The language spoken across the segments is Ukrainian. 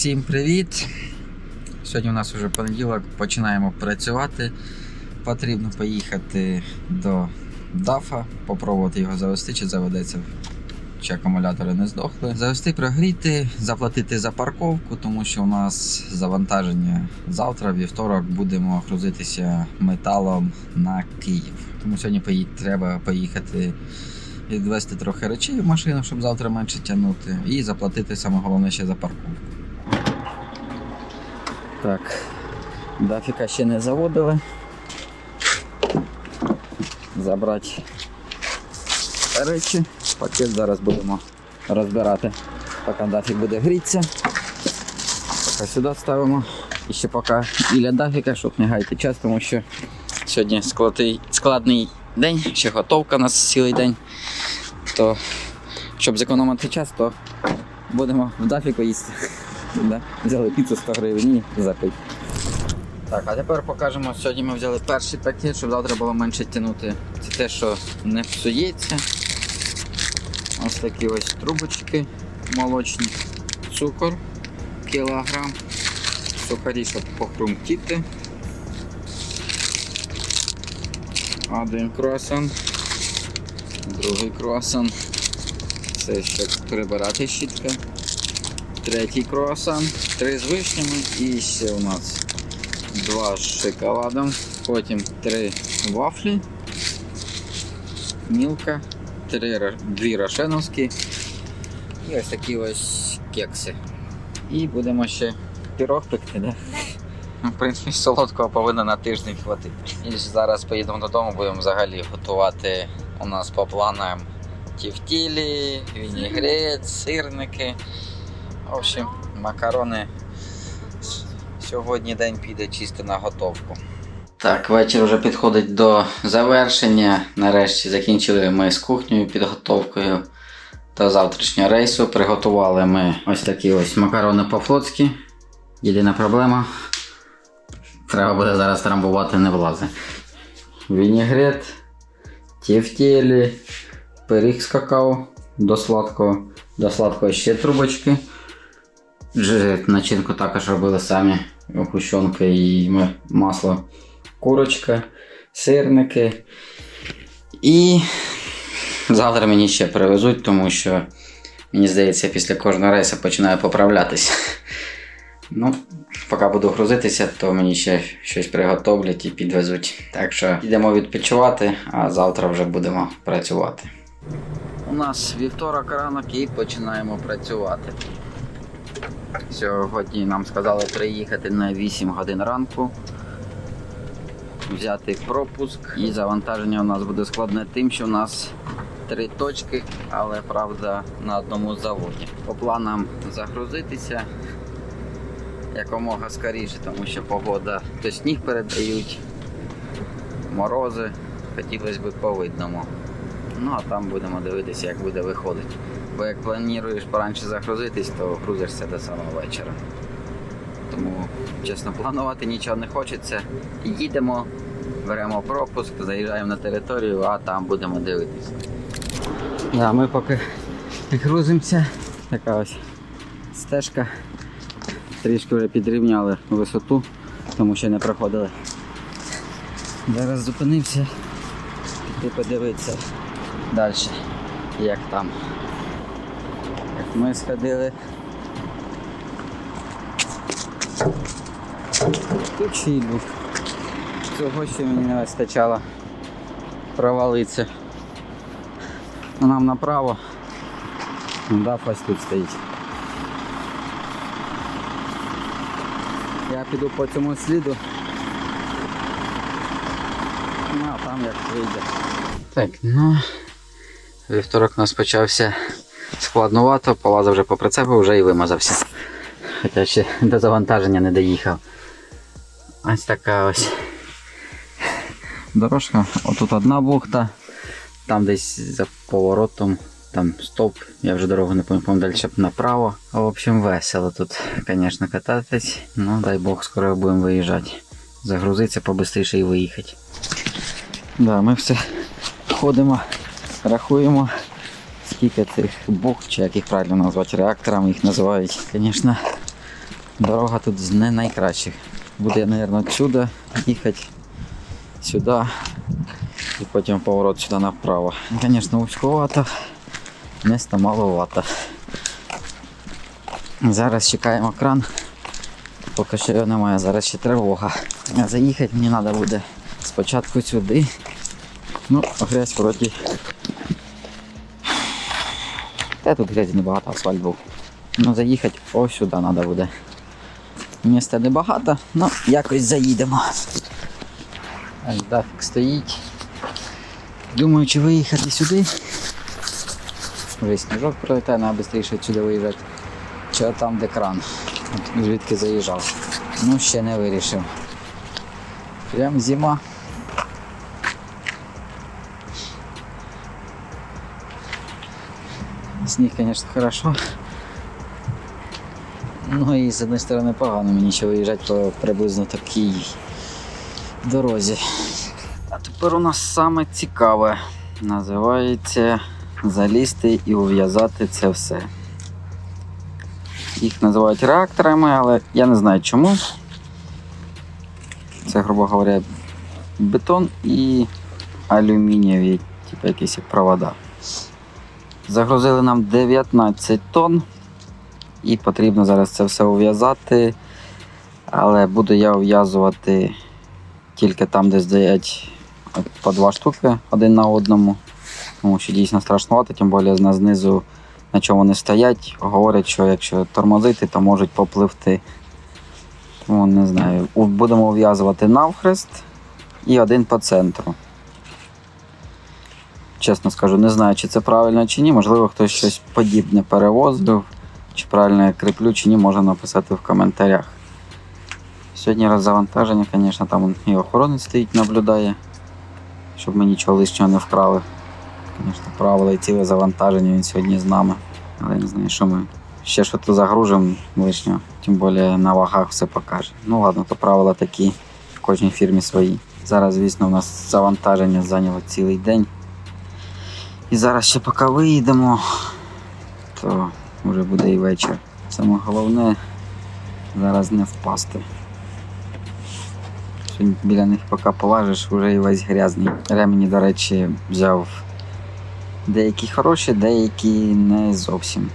Всім привіт! Сьогодні у нас вже понеділок, починаємо працювати. Потрібно поїхати до ДАФа, попробувати його завести, чи заведеться, чи акумулятори не здохли. Завести, прогріти, заплатити за парковку, тому що у нас завантаження завтра, вівторок, будемо грузитися металом на Київ. Тому сьогодні пої- треба поїхати відвести трохи речей в машину, щоб завтра менше тягнути, і заплатити саме головне ще за парковку. Так, дафіка ще не заводили. Забрати речі. Пакет зараз будемо розбирати, поки дафік буде грітися. Поки сюди ставимо. І ще поки біля дафіка, щоб не гайти час, тому що сьогодні складний, день, ще готовка у нас цілий день. То щоб зекономити час, то будемо в дафіку їсти. Да? Взяли піцу 100 гривень і запить. Так, а тепер покажемо. Сьогодні ми взяли перший пакет, щоб завтра було менше тягнути. Це те, що не псується. Ось такі ось трубочки молочні, цукор кілограм, сухарі, щоб похрумтіти. Один круасан, другий круасан. Це щоб прибирати щітка. Третій круасан, три з вишнями і ще у нас два з шоколадом, потім три вафлі, мілка, три, дві рошеновські і ось такі ось кекси. І будемо ще пірог пекти, да? Ну, В принципі, солодкого повинно на тиждень хватити. І зараз поїдемо додому, будемо взагалі готувати у нас по планам тівтілі, вінігрет, сирники. В общем, макарони сьогодні день піде чисто на готовку. Так, вечір вже підходить до завершення. Нарешті закінчили ми з кухнею підготовкою до завтрашнього рейсу. Приготували ми ось такі ось макарони по-флотськи. Єдина проблема. Треба буде зараз трамбувати не влази. Вінігрет, тефтелі, пиріг з какао до сладкого. До сладкого ще трубочки. Начинку також робили самі гущонка і масло, курочка, сирники. І завтра мені ще привезуть, тому що мені здається, після кожного рейсу починаю поправлятися. Ну, поки буду грузитися, то мені ще щось приготовлять і підвезуть. Так що йдемо відпочивати, а завтра вже будемо працювати. У нас вівторок ранок і починаємо працювати. Сьогодні нам сказали приїхати на 8 годин ранку, взяти пропуск і завантаження у нас буде складне тим, що у нас три точки, але правда на одному заводі. По планам загрузитися якомога скоріше, тому що погода то сніг передають, морози, хотілося б по видному. Ну а там будемо дивитися, як буде виходити. Бо як плануєш поранше загрузитись, то грузишся до самого вечора. Тому, чесно, планувати нічого не хочеться. Їдемо, беремо пропуск, заїжджаємо на територію, а там будемо дивитися. Да, ми поки грузимося. Така ось стежка. Трішки вже підрівняли висоту, тому що не проходили. Зараз зупинився, піти подивитися далі, як там. Ми сходили. Тут ще й був. Цього ще мені не вистачало провалитися. Нам направо. Даф ось тут стоїть. Я піду по цьому сліду. Ну, а там як вийде. Так, ну. Вівторок у нас почався складнувато, полазив вже по прицепу, вже і вимазався. Хоча ще до завантаження не доїхав. Ось така ось дорожка. Отут одна бухта, там десь за поворотом, там стовп, я вже дорогу не пам'ятаю, далі направо. В общем, весело тут, звісно, кататись. Ну, дай Бог, скоро будемо виїжджати. Загрузитися побистріше і виїхати. Да, ми все ходимо, рахуємо, скільки цих бухт, чи як їх правильно назвати, реакторами їх називають. Звісно, Дорога тут з не найкращих. Буде, мабуть, отсюда їхати сюди і потім поворот сюди направо. Звісно, вузьковато, міста маловато. Зараз чекаємо кран. Поки що його немає, зараз ще тривога. Заїхати мені треба буде спочатку сюди. Ну, грязь вроді. Та тут грязі небагато, асфальт. Ну заїхати ось сюди треба буде. Міста небагато, ну якось заїдемо. Аж дафік стоїть. Думаю, чи виїхати сюди. Вже сніжок пролетає, треба швидше сюди виїжджати. Чи там, де кран. От звідки заїжджав. Ну, ще не вирішив. Прям зима. Сніг, звісно, хорошо. Ну і з однієї сторони погано мені ще виїжджати по приблизно такій дорозі. А тепер у нас саме цікаве. Називається залізти і ув'язати це все. Їх називають реакторами, але я не знаю чому. Це, грубо говоря, бетон і алюмінієві, типу якісь провода. Загрузили нам 19 тонн. І потрібно зараз це все ув'язати. Але буду я ув'язувати тільки там, де от по два штуки один на одному. Тому що дійсно страшнувато, тим більше на знизу, на чому вони стоять, говорять, що якщо тормозити, то можуть попливти. Тому не знаю. Будемо ув'язувати навхрест і один по центру. Чесно скажу, не знаю, чи це правильно чи ні. Можливо, хтось щось подібне перевозив. Чи правильно я кріплю, чи ні, можна написати в коментарях. Сьогодні розвантаження, звісно, там і охоронець стоїть, наблюдає, щоб ми нічого лишнього не вкрали. Звісно, правила і ціле завантаження він сьогодні з нами. Але я не знаю, що ми ще що то загружимо лишнього, тим більше на вагах все покаже. Ну ладно, то правила такі в кожній фірмі свої. Зараз, звісно, у нас завантаження зайняло цілий день. І зараз ще поки виїдемо, то вже буде і вечір. Саме головне зараз не впасти. Біля них поки полажиш, вже і весь грязний. Ремені, до речі, взяв деякі хороші, деякі не зовсім.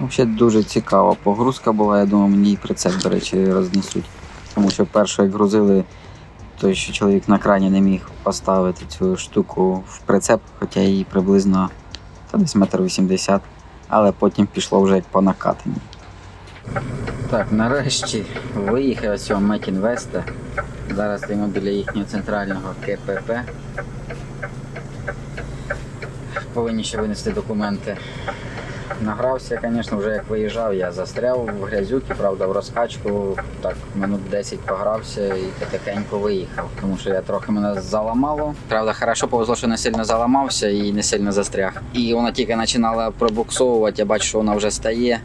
Взагалі дуже цікава погрузка була, я думаю, мені і прицеп, до речі, рознесуть. Тому що перше, як грузили, той, що чоловік на крані не міг поставити цю штуку в прицеп, хоча її приблизно та десь метр вісімдесят, але потім пішло вже як по накатанні. Так, нарешті виїхав з цього Метінвеста. Зараз стоїмо біля їхнього центрального КПП. Повинні ще винести документи. Награвся, звісно, вже як виїжджав, я застряв в грязюки, правда, в розкачку, так минут 10 погрався і потихеньку виїхав, тому що я трохи мене заламало. Правда, хорошо повезло, що не сильно заламався і не сильно застряг. І вона тільки починала пробуксовувати, я бачу, що вона вже стає.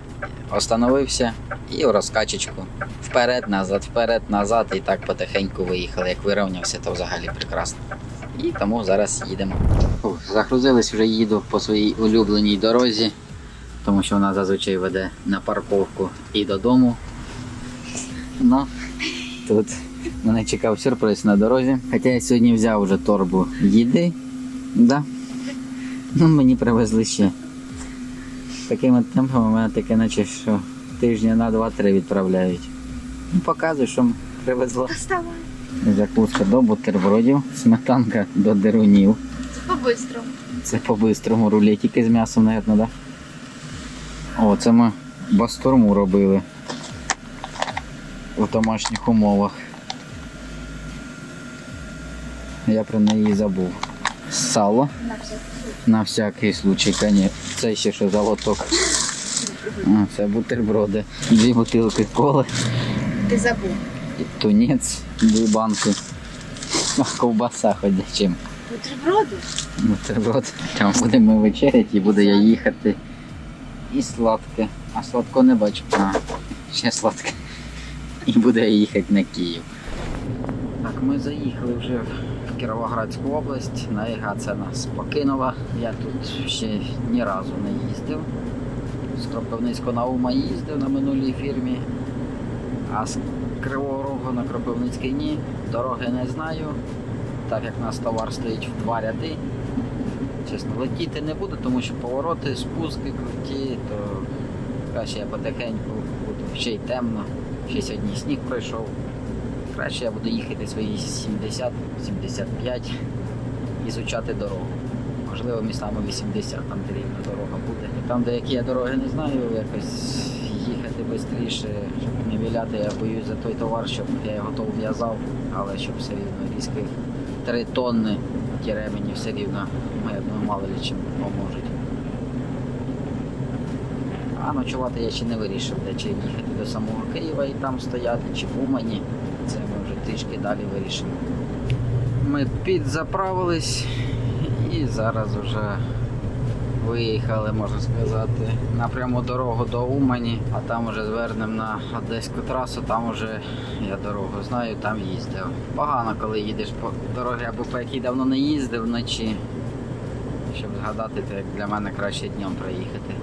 Остановився і в розкачечку. Вперед, назад, вперед, назад, і так потихеньку виїхали. Як вирівнявся, то взагалі прекрасно. І тому зараз їдемо. Загрузились, вже їду по своїй улюбленій дорозі тому що вона зазвичай веде на парковку і додому. Ну, тут мене чекав сюрприз на дорозі. Хоча я сьогодні взяв вже торбу їди. Да? Ну, мені привезли ще. Такими темпами мене таке, наче що тижня на 2-3 відправляють. Ну, показуй, що привезло. Закуска до бутербродів, сметанка до дерунів. По-быстрому. Це по-бистрому рулетики з м'ясом, мабуть, да? О, це ми бастурму робили в домашніх умовах. Я про неї забув. Сало На всякий случай, конечно. Це ще що за лоток. А, це бутерброди. Дві бутилки коли, Ти забув. тунець, дві банки. А ковбаса ходячим. Бутерброди? Бутерброд. Там будемо вечеряти і буду я їхати. І сладке. А сладко не бачу. А, ще сладке. І буду я їхати на Київ. Так, ми заїхали вже в Кіровоградську область. Наїга це нас покинула. Я тут ще ні разу не їздив. З Кропивницького на Ума їздив на минулій фірмі. А з Кривого Рогу на Кропивницький ні. Дороги не знаю. Так як у нас товар стоїть в два ряди. Чесно, летіти не буду, тому що повороти, спуски круті, то краще я потихеньку буду. Ще й темно, ще сьогодні сніг пройшов. Краще я буду їхати свої 70-75 і зучати дорогу. Можливо, містами 80, там де рівна дорога буде. Там, де які я дороги не знаю, якось їхати швидше, щоб не віляти, я боюсь за той товар, щоб я його то в'язав, але щоб все рівно різких 3 тонни ті ремені все рівно, думаю, мало ли чим поможуть. А ночувати я ще не вирішив, де чи їхати до самого Києва і там стояти, чи в Умані. Це ми вже трішки далі вирішимо. Ми підзаправились і зараз вже виїхали, можна сказати, на пряму дорогу до Умані, а там вже звернемо на Одеську трасу, там вже я дорогу знаю, там їздив. Погано, коли їдеш по дорозі або по якій давно не їздив вночі. Щоб згадати, то як для мене краще днем проїхати.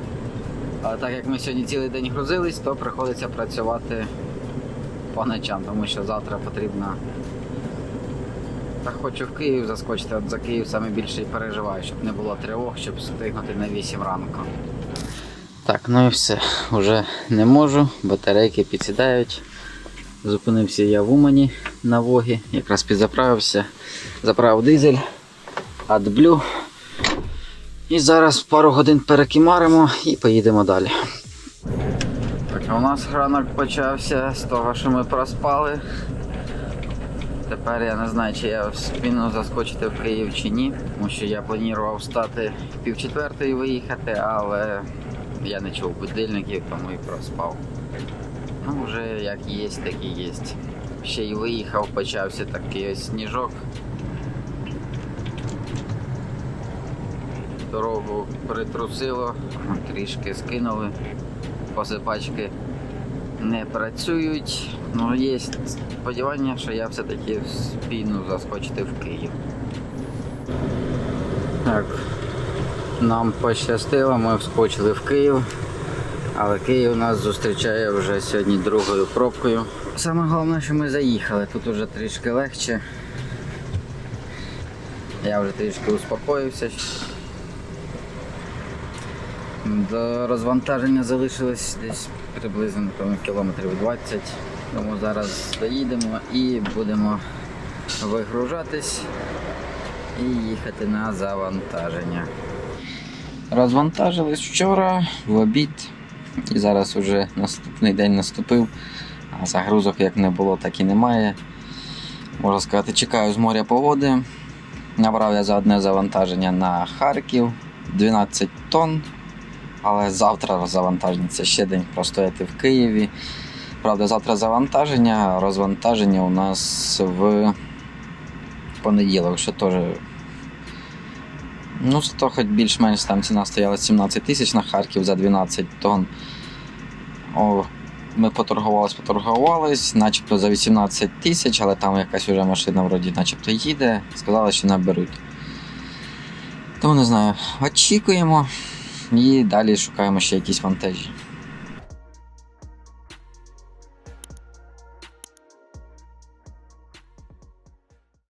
Але так як ми сьогодні цілий день грузились, то приходиться працювати по ночам, тому що завтра потрібно. Та хочу в Київ заскочити, от за Київ саме більше і переживаю, щоб не було тривог, щоб встигнути на 8 ранку. Так, ну і все. Уже не можу, батарейки підсідають. Зупинився я в Умані на Вогі, якраз підзаправився, заправив дизель, адблю. І зараз пару годин перекимаримо і поїдемо далі. Так, у нас ранок почався з того, що ми проспали. Тепер я не знаю, чи я спільно заскочити в Київ чи ні, тому що я планував встати пів четвертої виїхати, але я не чув будильників, тому і проспав. Ну, вже як є, так і є. Ще й виїхав, почався такий ось сніжок. Дорогу притрусило, трішки скинули, посипачки не працюють. Ну, є сподівання, що я все-таки спільно заскочити в Київ. Так, нам пощастило, ми вскочили в Київ, але Київ нас зустрічає вже сьогодні другою пробкою. Саме головне, що ми заїхали, тут вже трішки легше. Я вже трішки успокоївся. До розвантаження залишилось десь приблизно напевно, кілометрів 20. Тому зараз доїдемо і будемо вигружатись і їхати на завантаження. Розвантажились вчора в обід. І зараз вже наступний день наступив. А загрузок як не було, так і немає. Можна сказати, чекаю з моря погоди. Набрав я за одне завантаження на Харків 12 тонн. Але завтра завантаження це ще день простояти в Києві. Правда, завтра завантаження, а розвантаження у нас в понеділок, що теж. Ну, то хоч більш-менш там ціна стояла 17 тисяч на Харків за 12 тонн. О, ми поторгувались, поторгувались, начебто за 18 тисяч, але там якась вже машина вроді начебто їде. Сказали, що наберуть. Тому не знаю, очікуємо і далі шукаємо ще якісь вантажі.